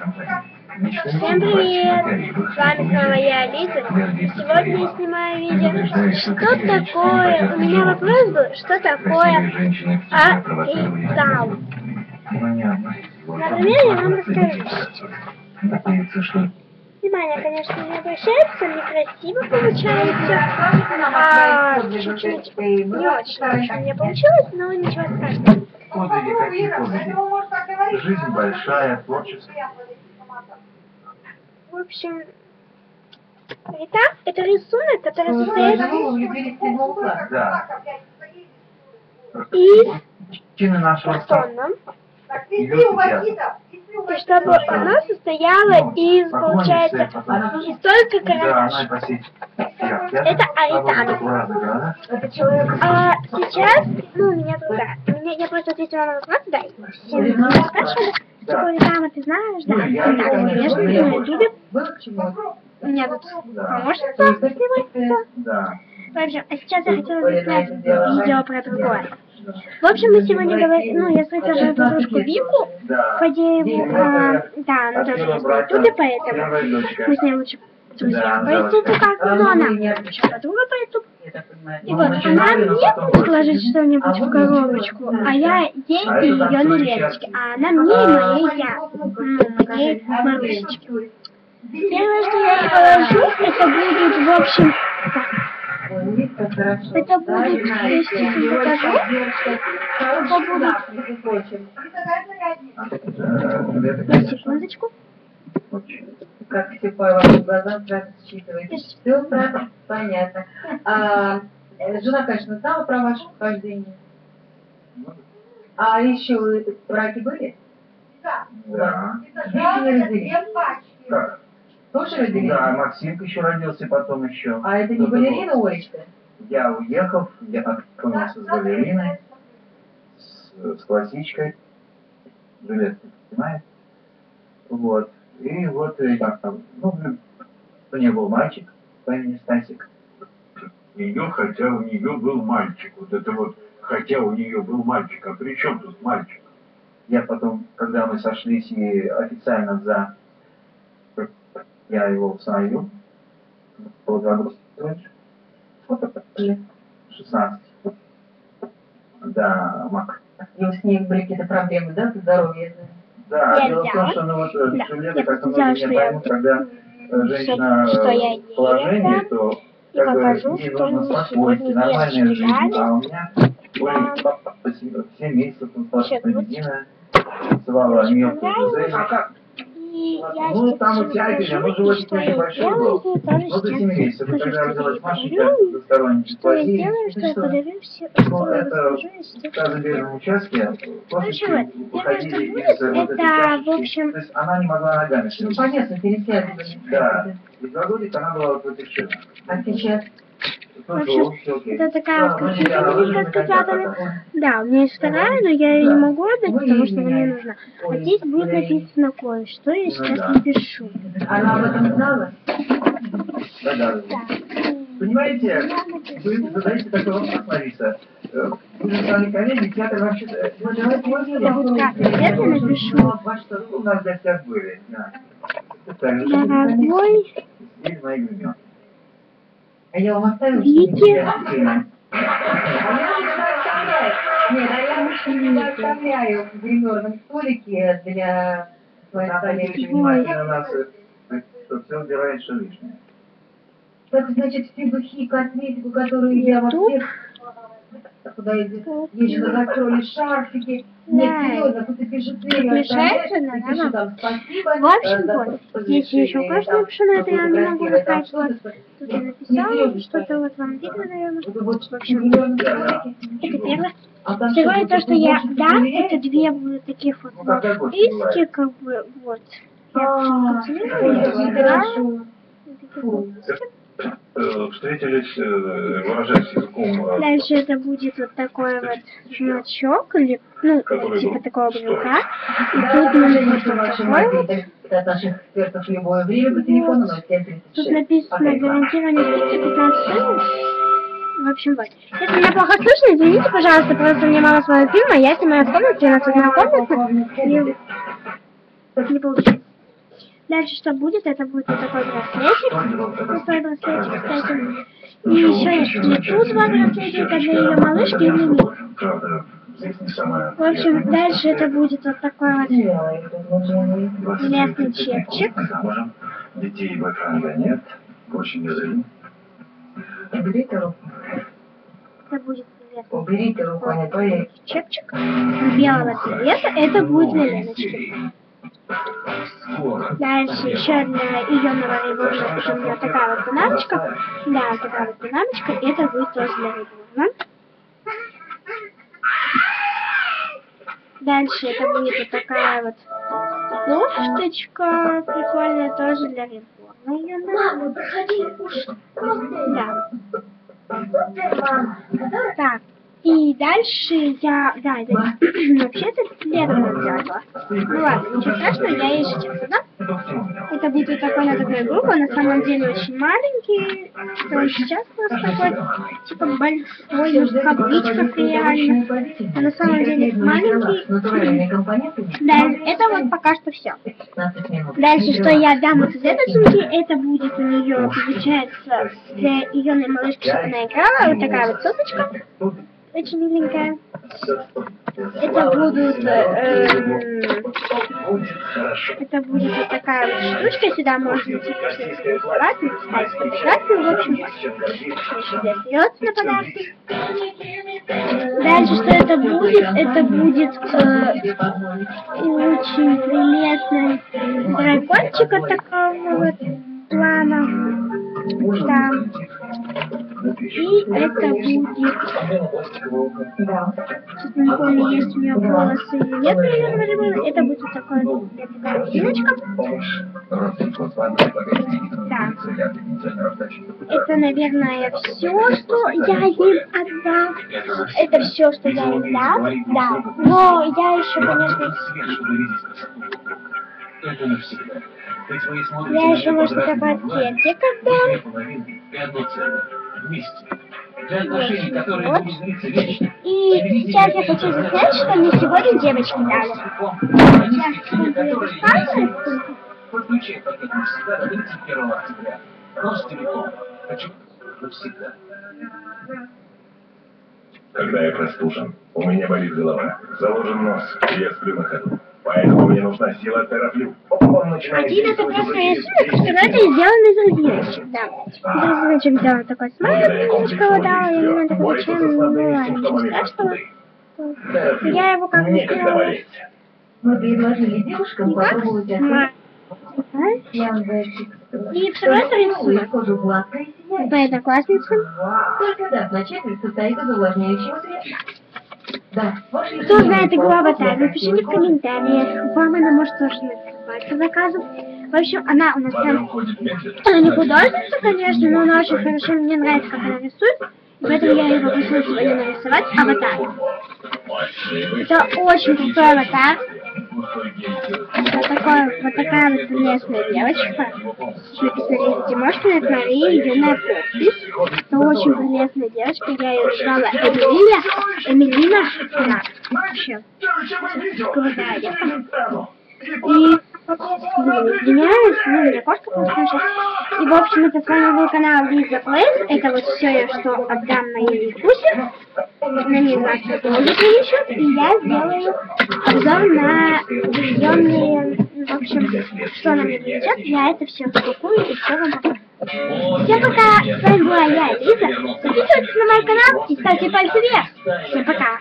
Всем привет! С вами снова я, Лиза. Сегодня я снимаю видео «Что такое?» У меня вопрос был, что такое оригами? Например, я вам расскажу. Внимание, конечно, не обращается, некрасиво получается. А чуть-чуть не очень хорошо у меня получилось, но ничего страшного. Жизнь большая, творческая. В общем, итак, это рисунок, который состоит из картона. И чтобы оно состояло из, получается, из только она карандаш. Это оригами. А сейчас, ну, у меня другая. У меня, я просто ответила на вопрос, да, и все спрашивали, такое оригами, ты знаешь, да, да, конечно, на ютубе. У меня тут помощница снимается. В общем, а сейчас я хотела заснять видео про другое. В общем, мы сегодня говорим, ну, я встретила мою подружку Вику. Фадееву, а, да, она тоже есть на ютубе, поэтому мы с ней лучше друзья Да, по ютубу, как бы, но она еще подруга по ютубу. И вот, она мне будет ложить что-нибудь в коробочку, а я ей и А ее на ленточке, а она мне и моей я, ну, моей малышечке. Первое, что я положу, это будет, в общем, так, это будет, если я покажу, это будет, секундочку, как по вашим глазам сразу считываете. Все сразу понятно. А, э, жена, конечно, знала про ваше вхождение. А еще вы браки были? Да. Дети не родились? Тоже родились? Да, Максимка еще родился потом еще. А это не балерина Олечка? Я уехал, я познакомился с балериной, с, с классичкой. Жилет, понимаете? Вот. И вот, и как там, ну, у нее был мальчик по имени Стасик. Ее, хотя у нее был мальчик. Вот это вот, хотя у нее был мальчик. А при чем тут мальчик? Я потом, когда мы сошлись и официально за... Я его усыновил. Было два года раньше. Сколько лет? 16. Да, Мак. И у с ней были какие-то проблемы, да, со здоровьем? Да, Я дело в том, взяла. что ну, вот, э, Да, Джульетта, я как взяла, многие не поймут, когда э, женщина что я в положении, это, то как покажу, ей что нужно спокойствие, нормальная жизнь. дали. А у меня Оля 7 месяцев он Щас, спала вот. Медина, мелкую понравилось. Жизель. А как? Ну, там у тебя, ну, и животик что очень я большой сделаю, был. и тоже Ну, до 7 сейчас месяцев, скажу, когда родилась Машенька, двусторонний и что Ну, это в тазобедренном участке кошечки будет, из вот этой чашечки. То есть она не могла ногами Ну, понятно, пересядывали. Да. И два годика она была вот в этих. А сейчас? Ну, В общем, это такая Да, вот ну, выглядит с котятами. это. Да, у меня есть вторая, но я ее не могу отдать, потому что она мне нужна. А здесь будет написано кое-что, я Ну сейчас да. напишу. Она об этом знала? Догадываюсь. Так. Понимаете, вы задаете такой вопрос, Лариса. Э, Вы же с вами коллеги, театр вообще... э, Ну, давайте как, я тебе напишу. У нас в гостях были, да. Дорогой здесь мои времен. А я вам оставила? Вики. А я. Нет, а я лучше не оставляю в гримерном столике для своих Обратите коллег. внимание на нас, что все убирает, что лишнее. Так, значит, все духи, косметику, которые я во Ютуб. всех... Куда идет? Еще закроли шарфики. Нет, Да. серьезно, тут и бижутерию Мешает оставляешь, же, и да, пиши да. там спасибо. В общем, э, вот, здесь еще кое-что там, напишу, но это я не могу рассказать. Вот тут что- я Не написала, что-то вот вам видно, наверное. В общем, да. Это первое. А Второе, что, то, что я проверяете? это две вот таких вот Ну, как бывает. как бы, вот. Я А, концентрирую, Встретились, э, выражаясь языком, э, Дальше это будет вот такой вот значок, или, ну, Который типа такого брелка. И тут наши вот такой вот. от наших экспертов в любое время по телефону 0736. Тут написано Окей, гарантирование 515 минут. В общем, вот. Если меня плохо слышно, извините, пожалуйста, просто мне мама смотрит фильм, а я снимаю в комнате, у нас одна комната, и не получится. Дальше что будет? Это будет вот такой браслетик. Такой браслетик, кстати. И еще есть тут два браслетика для ее малышки и самое В общем, дальше это будет вот такой вот Делай предложение. 29 местный лет, чепчик. детей и бойфренда нет, очень неожиданно. Уберите руку. Это будет местный Уберите руку, а не то я... чепчик белого цвета. Это будет для Леночки. Дальше еще для ее нового уже у меня такая вот панамочка. Да, такая вот панамочка. Это будет тоже для ребенка. Дальше это будет вот такая вот кофточка прикольная тоже для. Ее Мама, проходи кушать. Да. Так. И дальше я, да, это вообще-то Лера нам сделала. Ну ладно, ничего страшного, я ей сейчас да? Это будет вот такой на такой группа, на самом деле очень маленький. То есть сейчас у нас такой, типа большой, ну, кабличка реально. А на самом деле маленький. Да, это вот пока что все. 15 минут. Дальше, что я дам из этой сумки, это будет у нее, получается, для ее малышки, чтобы она играла, вот такая вот сумочка, очень миленькая. Это будут, эм, это будет вот такая вот штучка, сюда можно типа что-то рисовать, написать фотографию, в общем, остается на подарки. Дальше, что это будет? Это будет э, очень прелестный дракончик вот такого вот плана. Да. И это будет... Да. Сейчас не помню, есть у меня волосы или нет, наверное, ребенок. Это будет такая резиночка. Да. Это, наверное, все, что я им отдам. Это все, что я им дам. Да. Но я еще, конечно, Я еще, может, ответик две отдам. Вместе. Для отношений, которые Вот. будут длиться вечно. И сейчас я хочу заснять, что мне сегодня девочки дали. Я. Подключай пакет навсегда до 31 октября. Ростелеком. Хочу навсегда. Когда я простужен, у меня болит голова, заложен нос, и я сплю на ходу. Поэтому мне нужна сила терафлю. Он начинает Один это действовать просто уже я через сумка, 10 второй это минут. сделан из резиночек, да. Из резиночек сделан такой смайлик, немножко дала, я не знаю, такой зачем, ну ладно, простуды. Терафлю. Я его как бы сделала. Мы предложили девушкам попробовать ответить. И второй это и. По одноклассницам. Только дав начать состоит из увлажняющего средства. Кто знает игру Аватар, напишите в комментариях. Вам она может тоже нарисовать по заказу. В общем, она у нас прям... Она не художница, конечно, но она очень хорошо, мне нравится, как она рисует. Поэтому я ее попросила сегодня нарисовать аватар. Это очень крутой аватар. Вот, такой, вот такая вот прелестная девочка. Написано Тимошкина от Марии, ее на подпись. Очень прелестная девочка. Я ее назвала Эмилия. Эмилина. Да. Вообще. Крутая девка. И извиняюсь, ну, меня кошка сейчас. И, в общем, это с вами был канал Лиза Плейс. Это вот все, я что отдам моей Викусе. На ней завтра тоже принесет. И я сделаю обзор на объединенные, в общем, что нам не. Я это все упакую и все вам покажу. Всем пока! С вами была я, Лиза. Подписывайтесь на мой канал и ставьте пальцы вверх. Всем пока!